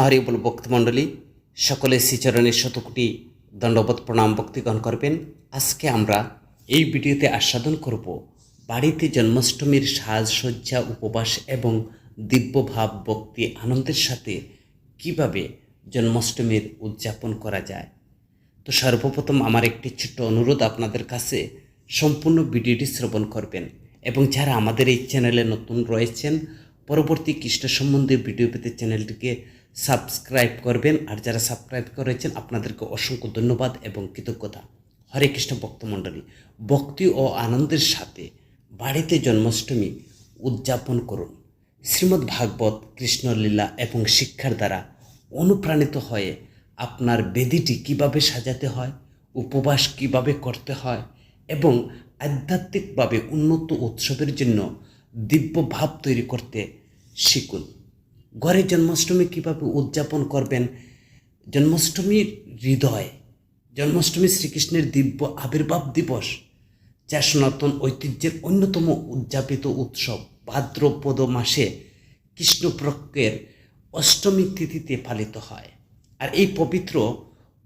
হরি বল ভক্তমণ্ডলী সকলে শ্রীচরণের শতকোটি দণ্ডবোধ প্রণাম ভক্তিগণ করবেন। আজকে আমরা এই ভিডিওতে আস্বাদন করব বাড়িতে জন্মাষ্টমীর সাজসজ্জা উপবাস এবং দিব্যভাব ভক্তি আনন্দের সাথে কীভাবে জন্মাষ্টমীর উদযাপন করা যায়। তো সর্বপ্রথম আমার একটি ছোট্ট অনুরোধ আপনাদের কাছে, সম্পূর্ণ ভিডিওটি শ্রবণ করবেন এবং যারা আমাদের এই চ্যানেলে নতুন রয়েছেন, পরবর্তী কৃষ্ণ সম্বন্ধে ভিডিও পেতে চ্যানেলটিকে সাবস্ক্রাইব করবেন। আর যারা সাবস্ক্রাইব করেছেন, আপনাদেরকে অসংখ্য ধন্যবাদ এবং কৃতজ্ঞতা। হরে কৃষ্ণ ভক্তমণ্ডলী, ভক্তি ও আনন্দের সাথে বাড়িতে জন্মাষ্টমী উদযাপন করুন। শ্রীমদ্ ভাগবত, কৃষ্ণলীলা এবং শিক্ষার দ্বারা অনুপ্রাণিত হয়ে আপনার বেদিটি কীভাবে সাজাতে হয়, উপবাস কীভাবে করতে হয় এবং আধ্যাত্মিকভাবে উন্নত উৎসবের জন্য দিব্য ভাব তৈরি করতে শিখুন। ঘরে জন্মাষ্টমী কীভাবে উদযাপন করবেন? জন্মাষ্টমীর হৃদয়, জন্মাষ্টমী শ্রীকৃষ্ণের দিব্য আবির্ভাব দিবস, যা সনাতন ঐতিহ্যের অন্যতম উদযাপিত উৎসব ভাদ্রপদ মাসে কৃষ্ণপক্ষের অষ্টমী তিথিতে পালিত হয়। আর এই পবিত্র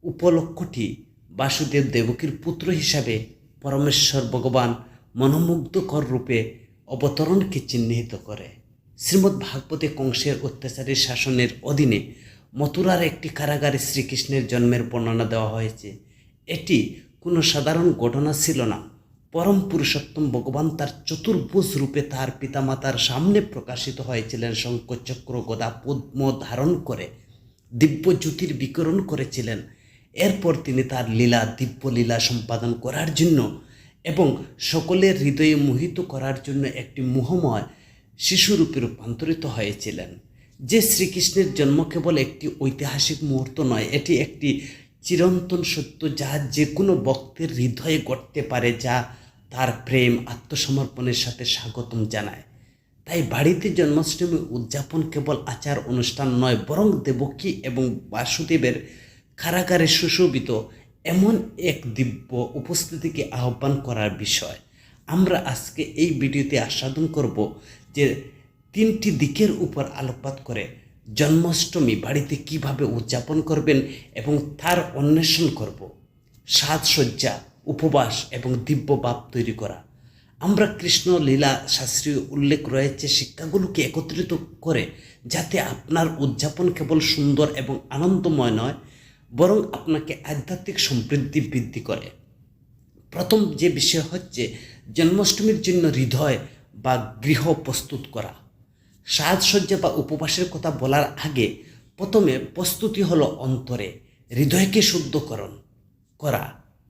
উপলক্ষটি বাসুদেব দেবকীর পুত্র হিসাবে পরমেশ্বর ভগবান মনোমুগ্ধকর রূপে অবতরণকে চিহ্নিত করে। শ্রীমদ্ ভাগবতে কংসের অত্যাচারী শাসনের অধীনে মথুরার একটি কারাগারে শ্রীকৃষ্ণের জন্মের বর্ণনা দেওয়া হয়েছে। এটি কোনো সাধারণ ঘটনা ছিল না, পরম পুরুষোত্তম ভগবান তার চতুর্ভুজ রূপে তার পিতামাতার সামনে প্রকাশিত হয়েছিলেন শঙ্কচক্র গদা পদ্ম ধারণ করে, দিব্য জ্যোতির বিকরণ করেছিলেন। এরপর তিনি তার লীলা, দিব্য লীলা সম্পাদন করার জন্য এবং সকলের হৃদয়ে মোহিত করার জন্য একটি মোহময় শিশুরূপে রূপান্তরিত হয়েছিলেন। যে শ্রীকৃষ্ণের জন্ম কেবল একটি ঐতিহাসিক মুহূর্ত নয়, এটি একটি চিরন্তন সত্য যা যে কোনো ভক্তের হৃদয়ে ঘটতে পারে, যা তার প্রেম, আত্মসমর্পণের সাথে স্বাগতম জানায়। তাই বাড়িতে জন্মাষ্টমী উদযাপন কেবল আচার অনুষ্ঠান নয়, বরং দেবকী এবং বাসুদেবের কারাগারে সুশোভিত এমন এক দিব্য উপস্থিতিকে আহ্বান করার বিষয়। আমরা আজকে এই ভিডিওতে আস্বাদন করব যে তিনটি দিকের উপর আলোকপাত করে জন্মাষ্টমী বাড়িতে কীভাবে উদযাপন করবেন এবং তার অন্বেষণ করব। সাজসজ্জা, উপবাস এবং দিব্য বাপ তৈরি করা। আমরা কৃষ্ণ লীলা শাস্ত্রীয় উল্লেখ রয়েছে শিক্ষাগুলোকে একত্রিত করে যাতে আপনার উদযাপন কেবল সুন্দর এবং আনন্দময় নয়, বরং আপনাকে আধ্যাত্মিক সমৃদ্ধি বৃদ্ধি করে। প্রথম যে বিষয় হচ্ছে জন্মাষ্টমীর জন্য হৃদয় বা গৃহ প্রস্তুত করা। সাজসজ্জা বা উপবাসের কথা বলার আগে প্রথমে প্রস্তুতি হলো অন্তরে, হৃদয়কে শুদ্ধকরণ করা।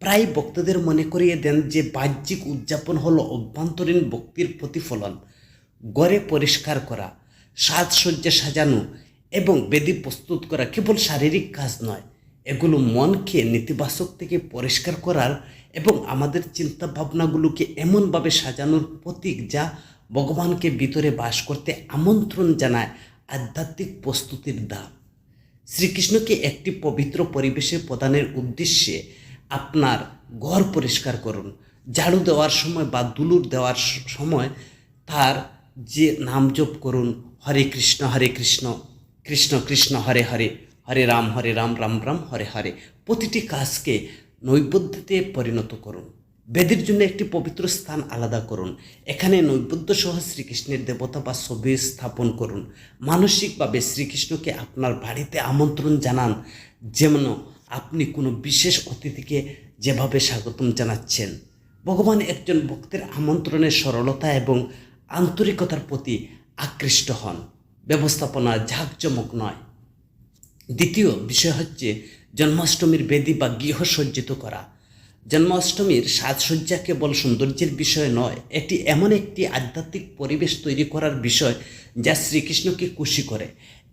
প্রায় বক্তাদের মনে করিয়ে দেন যে বাহ্যিক উদযাপন হলো অভ্যন্তরীণ ভক্তির প্রতিফলন, গড়ে পরিষ্কার করা, সাজসজ্জা সাজানো এবং বেদি প্রস্তুত করা কেবল শারীরিক কাজ নয়, এগুলো মনকে নেতিবাচক থেকে পরিষ্কার করার এবং আমাদের চিন্তা ভাবনাগুলোকে এমনভাবে সাজানোর প্রতীক যা ভগবানকে ভিতরে বাস করতে আমন্ত্রণ জানায় আধ্যাত্মিক প্রস্তুতির দাম শ্রীকৃষ্ণকে একটি পবিত্র পরিবেশে প্রদানের উদ্দেশ্যে আপনার ঘর পরিষ্কার করুন। ঝাড়ু দেওয়ার সময় বা দুলুর দেওয়ার সময় তার যে নাম জপ করুন, হরে কৃষ্ণ হরে কৃষ্ণ কৃষ্ণ কৃষ্ণ, হরে হরে হরে রাম হরে রাম রাম রাম, হরে হরে। প্রতিটি কাজকে নৈবেদ্যতে পরিণত করুন। বেদের জন্য একটি পবিত্র স্থান আলাদা করুন। এখানে নৈবেদ্য সহ শ্রীকৃষ্ণের দেবতা বা ছবি স্থাপন করুন। মানসিকভাবে শ্রীকৃষ্ণকে আপনার বাড়িতে আমন্ত্রণ জানান। যেমন আপনি কোনো বিশেষ অতিথিকে যেভাবে স্বাগতম জানাচ্ছেন। ভগবান একজন ভক্তের আমন্ত্রণের সরলতা এবং আন্তরিকতার প্রতি আকৃষ্ট হন। ব্যবস্থাপনা ঝাঁকজমক নয়। দ্বিতীয় বিষয় হচ্ছে জন্মাষ্টমীর বেদি বা গৃহসজ্জিত করা। জন্মাষ্টমীর সাজসজ্জা কেবল সৌন্দর্যের বিষয় নয়, এটি এমন একটি আধ্যাত্মিক পরিবেশ তৈরি করার বিষয় যা শ্রীকৃষ্ণকে খুশি করে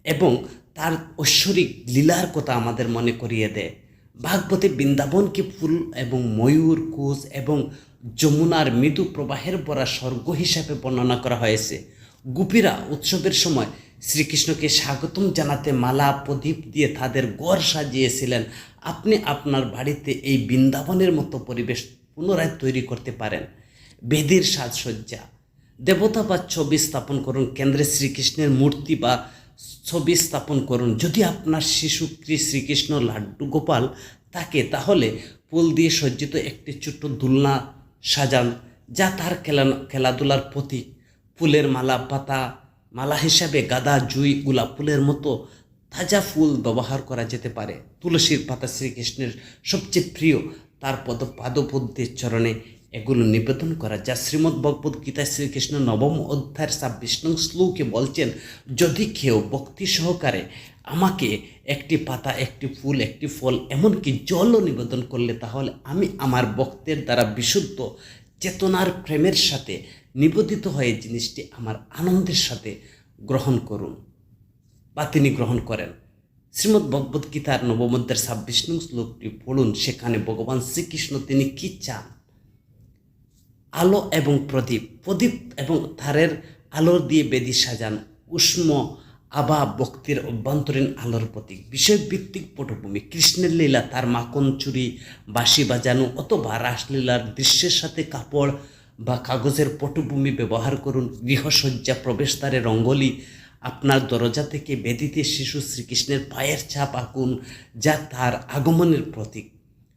এবং তার ঐশ্বরিক লীলার কথা আমাদের মনে করিয়ে দেয়। ভাগবতে বৃন্দাবনকে ফুল এবং ময়ূর কুচ এবং যমুনার মৃদু প্রবাহের পরা স্বর্গ হিসাবে বর্ণনা করা হয়েছে। গোপীরা উৎসবের সময় শ্রীকৃষ্ণকে স্বাগতম জানাতে মালা, প্রদীপ দিয়ে তাদের গড় সাজিয়েছিলেন। আপনি আপনার বাড়িতে এই বৃন্দাবনের মতো পরিবেশ পুনরায় তৈরি করতে পারেন। বেদির সাজসজ্জা। দেবতা বা ছবি স্থাপন করুন, কেন্দ্রে শ্রীকৃষ্ণের মূর্তি বা ছবি স্থাপন করুন। যদি আপনার শিশু শ্রীকৃষ্ণ লাড্ডু গোপাল থাকে, তাহলে ফুল দিয়ে সজ্জিত একটি ছোট্ট দোলনা সাজান, যা তার খেলা খেলাধুলার প্রতীক। ফুলের মালা, পাতা মালা হিসাবে গাদা, জুই, গোলাপ ফুলের মতো তাজা ফুল ব্যবহার করা যেতে পারে। তুলসীর পাতা শ্রীকৃষ্ণের সবচেয়ে প্রিয়, তার পদ পাদপদ্মের চরণে এগুলো নিবেদন করা যা শ্রীমদ্ ভগবদ গীতায় শ্রীকৃষ্ণ নবম অধ্যায়ের ছাব্বিশ নং শ্লোকে বলছেন, যদি কেউ ভক্তি সহকারে আমাকে একটি পাতা, একটি ফুল, একটি ফল, এমনকি জলও নিবেদন করলে তাহলে আমি আমার ভক্তের দ্বারা বিশুদ্ধ চেতনার প্রেমের সাথে নিবেদিত হয়ে জিনিসটি আমার আনন্দের সাথে গ্রহণ করুন। বা তিনি গ্রহণ করেন। শ্রীমদ্ ভগবদ গীতার নবমধ্যার ছাব্বিশ নং শ্লোকটি পড়ুন। সেখানে ভগবান শ্রীকৃষ্ণ তিনি কি চান? আলো এবং প্রদীপ। প্রদীপ এবং তারের আলোর দিয়ে বেদি সাজান। উষ্ম আবা ভক্তির অভ্যন্তরীণ আলোর প্রতীক। বিষয়ভিত্তিক পটভূমি, কৃষ্ণের লীলা, তার মাখন চুরি, বাঁশি বাজানো অথবা রাসলীলার দৃশ্যের সাথে কাপড় বা কাগজের পটভূমি ব্যবহার করুন। গৃহসজ্জা, প্রবেশদ্বারে রঙ্গলি, আপনার দরজা থেকে বেদিতে শিশু শ্রীকৃষ্ণের পায়ের ছাপ আঁকুন, যা তার আগমনের প্রতীক।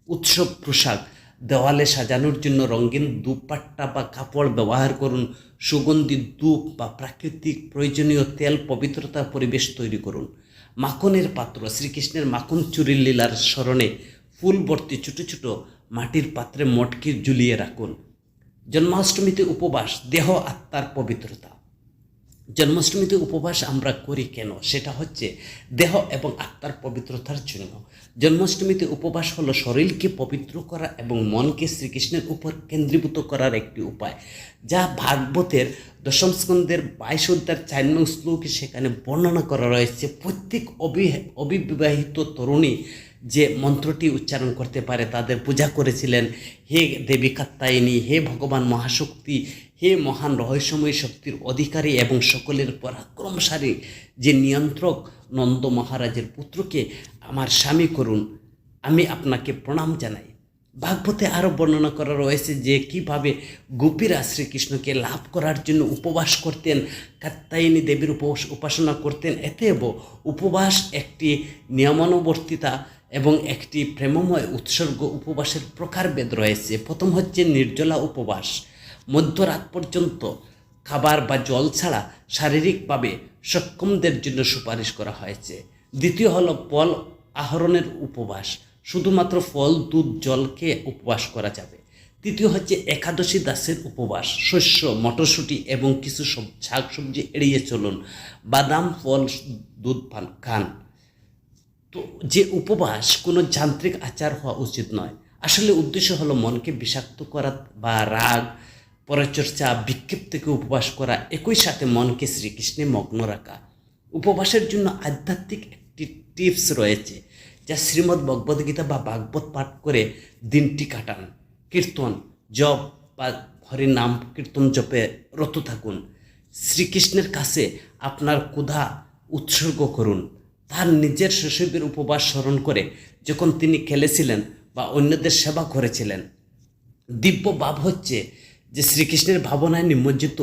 উৎসব, পোশাক দেওয়ালে সাজানোর জন্য রঙিন দুপাট্টা বা কাপড় ব্যবহার করুন। সুগন্ধি ধূপ বা প্রাকৃতিক প্রয়োজনীয় তেল পবিত্রতার পরিবেশ তৈরি করুন। মাখনের পাত্র, শ্রীকৃষ্ণের মাখন চুরির লীলার স্মরণে ফুল ভর্তি ছোটো ছোটো মাটির পাত্রে মটকি ঝুলিয়ে রাখুন। জন্মাষ্টমীতে উপবাস, দেহ আত্মার পবিত্রতা। জন্মাষ্টমীতে উপবাস আমরা করি কেন? সেটা হচ্ছে দেহ এবং আত্মার পবিত্রতার জন্য। জন্মাষ্টমীতে উপবাস হলো শরীরকে পবিত্র করা এবং মনকে শ্রীকৃষ্ণের উপর কেন্দ্রীভূত করার একটি উপায়, যা ভাগবতের দশম স্কন্ধের বাইশ অধ্যায়ের চার নং শ্লোকে সেখানে বর্ণনা করা রয়েছে। প্রত্যেক অবি, অবিবাহিত তরুণী যে মন্ত্রটি উচ্চারণ করতে পারে, তাদের পূজা করেছিলেন। হে দেবী কাত্তায়নী হে ভগবান মহাশক্তি, হে মহান রহস্যময় শক্তির অধিকারী এবং সকলের পরাক্রমশালী যে নিয়ন্ত্রক নন্দ মহারাজের পুত্রকে আমার স্বামী করুন, আমি আপনাকে প্রণাম জানাই। ভাগবতে আরও বর্ণনা করা রয়েছে যে কীভাবে গোপীরা শ্রীকৃষ্ণকে লাভ করার জন্য উপবাস করতেন কাত্তায়নী দেবীর উপবাস উপাসনা করতেন। এতেব উপবাস একটি নিয়মানুবর্তিতা এবং একটি প্রেমময় উৎসর্গ উপবাসের প্রকারভেদ রয়েছে। প্রথম হচ্ছে নির্জলা উপবাস। মধ্যরাত পর্যন্ত খাবার বা জল ছাড়া শারীরিকভাবে সক্ষমদের জন্য সুপারিশ করা হয়েছে। দ্বিতীয় হলো ফল আহরণের উপবাস। শুধুমাত্র ফল, দুধ জলকে উপবাস করা যাবে। তৃতীয় হচ্ছে একাদশী দাসের উপবাস। শস্য, মটরশুঁটি এবং কিছু সব শাকসবজি এড়িয়ে চলুন। বাদাম, ফল, দুধ পান খান। তো যে উপবাস কোনো যান্ত্রিক আচার হওয়া উচিত নয়। আসলে উদ্দেশ্য হলো মনকে বিষাক্ত করা বা রাগ, পরচর্চা বিক্ষেপ থেকে উপবাস করা, একই সাথে মনকে শ্রীকৃষ্ণে মগ্ন রাখা। উপবাসের জন্য আধ্যাত্মিক একটি টিপস রয়েছে যা শ্রীমদ্ ভগবদ্গীতা বা ভাগবত পাঠ করে দিনটি কাটান। কীর্তন, জপ বা হরির নাম কীর্তন জপে রত থাকুন। শ্রীকৃষ্ণের কাছে আপনার ক্ষুধা উৎসর্গ করুন। তার নিজের শৈশবের উপবাস স্মরণ করে যখন তিনি খেলেছিলেন বা অন্যদের সেবা করেছিলেন। দিব্য ভাব হচ্ছে যে শ্রীকৃষ্ণের ভাবনায় নিমজ্জিত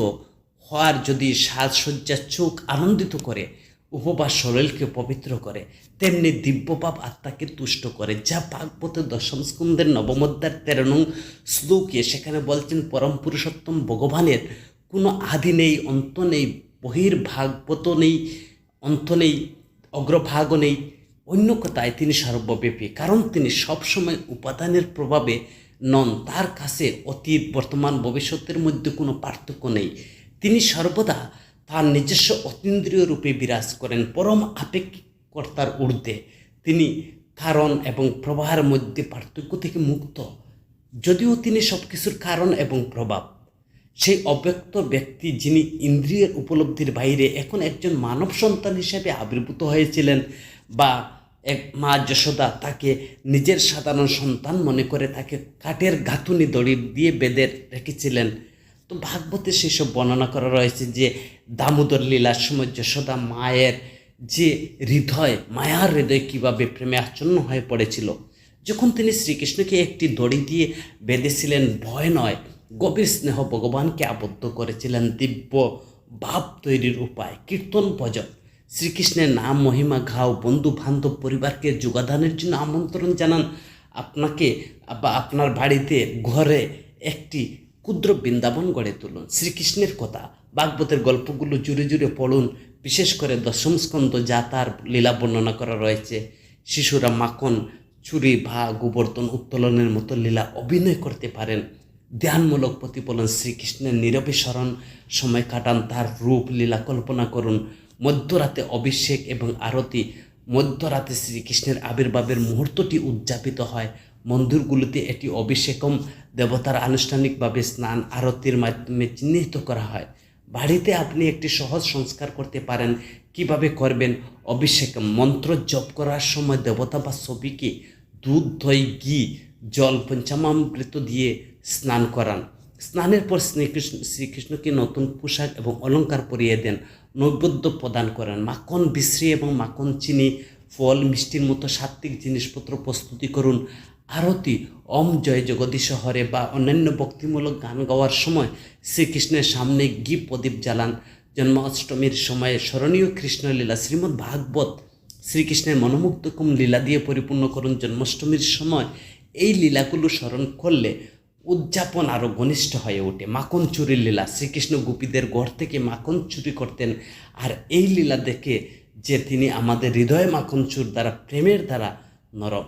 হওয়ার যদি সাজসজ্জার চোখ আনন্দিত করে, উপবাস শরীরকে পবিত্র করে, তেমনি দিব্যভাব আত্মাকে তুষ্ট করে। যা ভাগবত দশম স্কন্ধের নবমধ্যার তেরো নং শ্লোকে সেখানে বলছেন, পরম পুরুষোত্তম ভগবানের কোনো আদি নেই, অন্ত নেই, বহির্ভাগবত নেই, অন্ত নেই অগ্রভাগও নেই। অন্য কথায় তিনি সর্বব্যাপী, কারণ তিনি সবসময় উপাদানের প্রভাবে নন। তার কাছে অতীত, বর্তমান, ভবিষ্যতের মধ্যে কোনো পার্থক্য নেই। তিনি সর্বদা তার নিজস্ব অতীন্দ্রিয় রূপে বিরাজ করেন, পরম আপেক্ষিকর্তার ঊর্ধ্বে। তিনি কারণ এবং প্রবাহের মধ্যে পার্থক্য থেকে মুক্ত। যদিও তিনি সব কিছুর কারণ এবং প্রভাব সেই অব্যক্ত ব্যক্তি যিনি ইন্দ্রিয়ের উপলব্ধির বাইরে এখন একজন মানব সন্তান হিসেবে আবির্ভূত হয়েছিলেন বা এক মা যশোদা তাকে নিজের সাধারণ সন্তান মনে করে তাকে কাঠের গাঁথুনি দড়ি দিয়ে বেঁধে রেখেছিলেন। তো ভাগবতে সেসব বর্ণনা করা রয়েছে যে দামোদর লীলার সময় যশোদা মায়ের যে হৃদয়, মায়ার হৃদয় কীভাবে প্রেমে আচ্ছন্ন হয়ে পড়েছিল, যখন তিনি শ্রীকৃষ্ণকে একটি দড়ি দিয়ে বেঁধেছিলেন, ভয় নয়। গভীর স্নেহ ভগবানকে আবদ্ধ করেছিলেন দিব্য ভাব তৈরির উপায়। কীর্তন ভজন। শ্রীকৃষ্ণের নাম, মহিমা, ঘাও, বন্ধু, বান্ধব, পরিবারকে যোগাদানের জন্য আমন্ত্রণ জানান। আপনাকে বা আপনার বাড়িতে ঘরে একটি ক্ষুদ্র বৃন্দাবন গড়ে তুলুন। শ্রীকৃষ্ণের কথা বাগবতের গল্পগুলো জুড়ে জুড়ে পড়ুন। বিশেষ করে দশম স্কন্ধ যা তার লীলা বর্ণনা করা রয়েছে। শিশুরা মাখন, ছুরি ভা গোবর্ধন উত্তোলনের মতো লীলা অভিনয় করতে পারেন। ধ্যানমূলক প্রতিফলন শ্রীকৃষ্ণের নীরবে স্মরণ, সময় কাটান, তার রূপ লীলা কল্পনা করুন। মধ্যরাতে অভিষেক এবং আরতি। মধ্যরাতে শ্রীকৃষ্ণের আবির্ভাবের মুহূর্তটি উদযাপিত হয়। মন্দিরগুলিতে এটি অভিষেকম, দেবতার আনুষ্ঠানিকভাবে স্নান, আরতির মাধ্যমে চিহ্নিত করা হয়। বাড়িতে আপনি একটি সহজ সংস্কার করতে পারেন। কীভাবে করবেন? অভিষেক মন্ত্র জপ করার সময় দেবতা বা ছবিকে দুধ, দই, ঘি, জল, পঞ্চামামৃত দিয়ে স্নান করান। স্নানের পর শ্রীকৃষ্ণ, শ্রীকৃষ্ণকে নতুন পোশাক এবং অলংকার পরিয়ে দেন, নৈবেদ্য প্রদান করেন। মাখন বিশ্রী এবং মাখন চিনি, ফল, মিষ্টির মতো সাত্ত্বিক জিনিসপত্র প্রস্তুতি করুন। আরতি, ওম জয় জগদীশ হরে বা অন্যান্য ভক্তিমূলক গান গাওয়ার সময় শ্রীকৃষ্ণের সামনে গি প্রদীপ জ্বালান। জন্মাষ্টমীর সময়ে স্মরণীয় কৃষ্ণলীলা শ্রীমদ্ ভাগবত শ্রীকৃষ্ণের মনোমুগ্ধকম লীলা দিয়ে পরিপূর্ণ করুন। জন্মাষ্টমীর সময় এই লীলাগুলো স্মরণ করলে উদযাপন আরও ঘনিষ্ঠ হয়ে ওঠে। মাখন চুরির লীলা, শ্রীকৃষ্ণ গোপীদের গড় থেকে মাখন চুরি করতেন আর এই লীলা দেখে যে তিনি আমাদের হৃদয়ে মাখন চুর দ্বারা, প্রেমের দ্বারা নরম।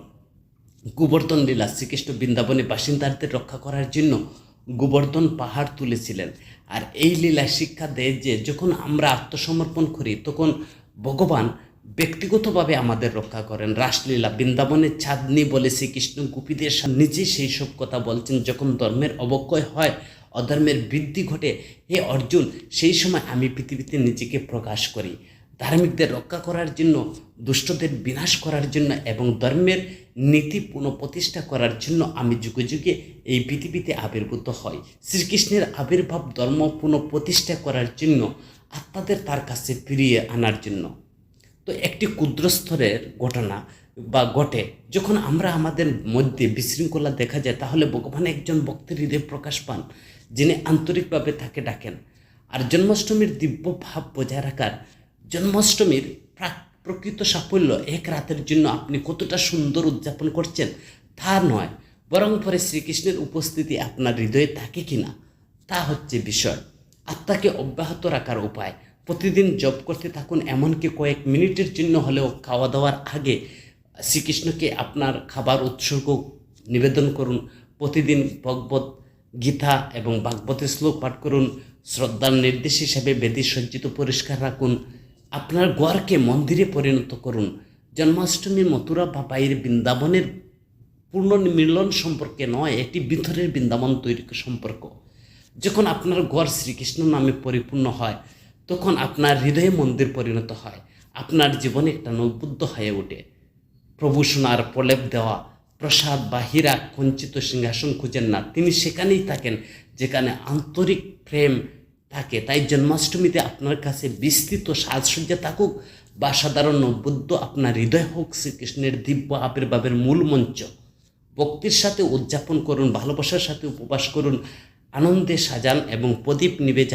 গোবর্ধন লীলা, শ্রীকৃষ্ণ বৃন্দাবনে বাসিন্দাদের রক্ষা করার জন্য গোবর্ধন পাহাড় তুলেছিলেন। আর এই লীলা শিক্ষা দেয় যে যখন আমরা আত্মসমর্পণ করি, তখন ভগবান ব্যক্তিগতভাবে আমাদের রক্ষা করেন। রাসলীলা বৃন্দাবনের চাঁদনি বলে শ্রীকৃষ্ণ গোপীদের নিজেই সেই সব কথা বলছেন। যখন ধর্মের অবক্ষয় হয়, অধর্মের বৃদ্ধি ঘটে, হে অর্জুন, সেই সময় আমি পৃথিবীতে নিজেকে প্রকাশ করি। ধার্মিকদের রক্ষা করার জন্য, দুষ্টদের বিনাশ করার জন্য এবং ধর্মের নীতি পুনঃপ্রতিষ্ঠা করার জন্য আমি যুগে যুগে এই পৃথিবীতে আবির্ভূত হই। শ্রীকৃষ্ণের আবির্ভাব ধর্ম পুনঃপ্রতিষ্ঠা করার জন্য, আত্মাদের তার কাছে ফিরিয়ে আনার জন্য। তো একটি ক্ষুদ্রস্তরের ঘটনা বা ঘটে। যখন আমরা আমাদের মধ্যে বিশৃঙ্খলা দেখা যায়, তাহলে ভগবান একজন ভক্তের হৃদয় প্রকাশ পান, যিনি আন্তরিকভাবে তাকে ডাকেন। আর জন্মাষ্টমীর দিব্য ভাব বজায় রাখার জন্মাষ্টমীর প্রাক প্রকৃত সাফল্য এক রাতের জন্য আপনি কতটা সুন্দর উদযাপন করছেন, তা নয়। বরং পরে শ্রীকৃষ্ণের উপস্থিতি আপনার হৃদয়ে থাকে কিনা, তা হচ্ছে বিষয়। আত্মাকে অব্যাহত রাখার উপায়। প্রতিদিন জপ করতে থাকুন, এমনকি কয়েক মিনিটের জন্য হলেও খাওয়া দাওয়ার আগে শ্রীকৃষ্ণকে আপনার খাবার উৎসর্গ নিবেদন করুন। প্রতিদিন ভগবত গীতা এবং ভাগবতের শ্লোক পাঠ করুন। শ্রদ্ধার নির্দেশ হিসাবে বেদি সজ্জিত পরিষ্কার রাখুন। আপনার গড়কে মন্দিরে পরিণত করুন। জন্মাষ্টমী মথুরা বা বাইরে বৃন্দাবনের পূর্ণ মিলন সম্পর্কে নয় একটি ভিতরের বৃন্দাবন তৈরি সম্পর্ক। যখন আপনার গড় শ্রীকৃষ্ণ নামে পরিপূর্ণ হয় তখন আপনার হৃদয়ে মন্দির পরিণত হয়। আপনার জীবনে একটা নৈবুদ্ধ হয়ে ওঠে। প্রভু সোনার প্রলেপ দেওয়া, প্রসাদ বা হীরা কঞ্চিত সিংহাসন খুঁজেন না। তিনি সেখানেই থাকেন, যেখানে আন্তরিক প্রেম থাকে। তাই জন্মাষ্টমীতে আপনার কাছে বিস্তৃত সাজসজ্জা থাকুক বা সাধারণ নৈবুদ্ধ আপনার হৃদয় হোক শ্রীকৃষ্ণের দিব্য আবির্ভাবের মূল মঞ্চ। ভক্তির সাথে উদযাপন করুন, ভালোবাসার সাথে উপবাস করুন, আনন্দে সাজান এবং প্রদীপ নিবে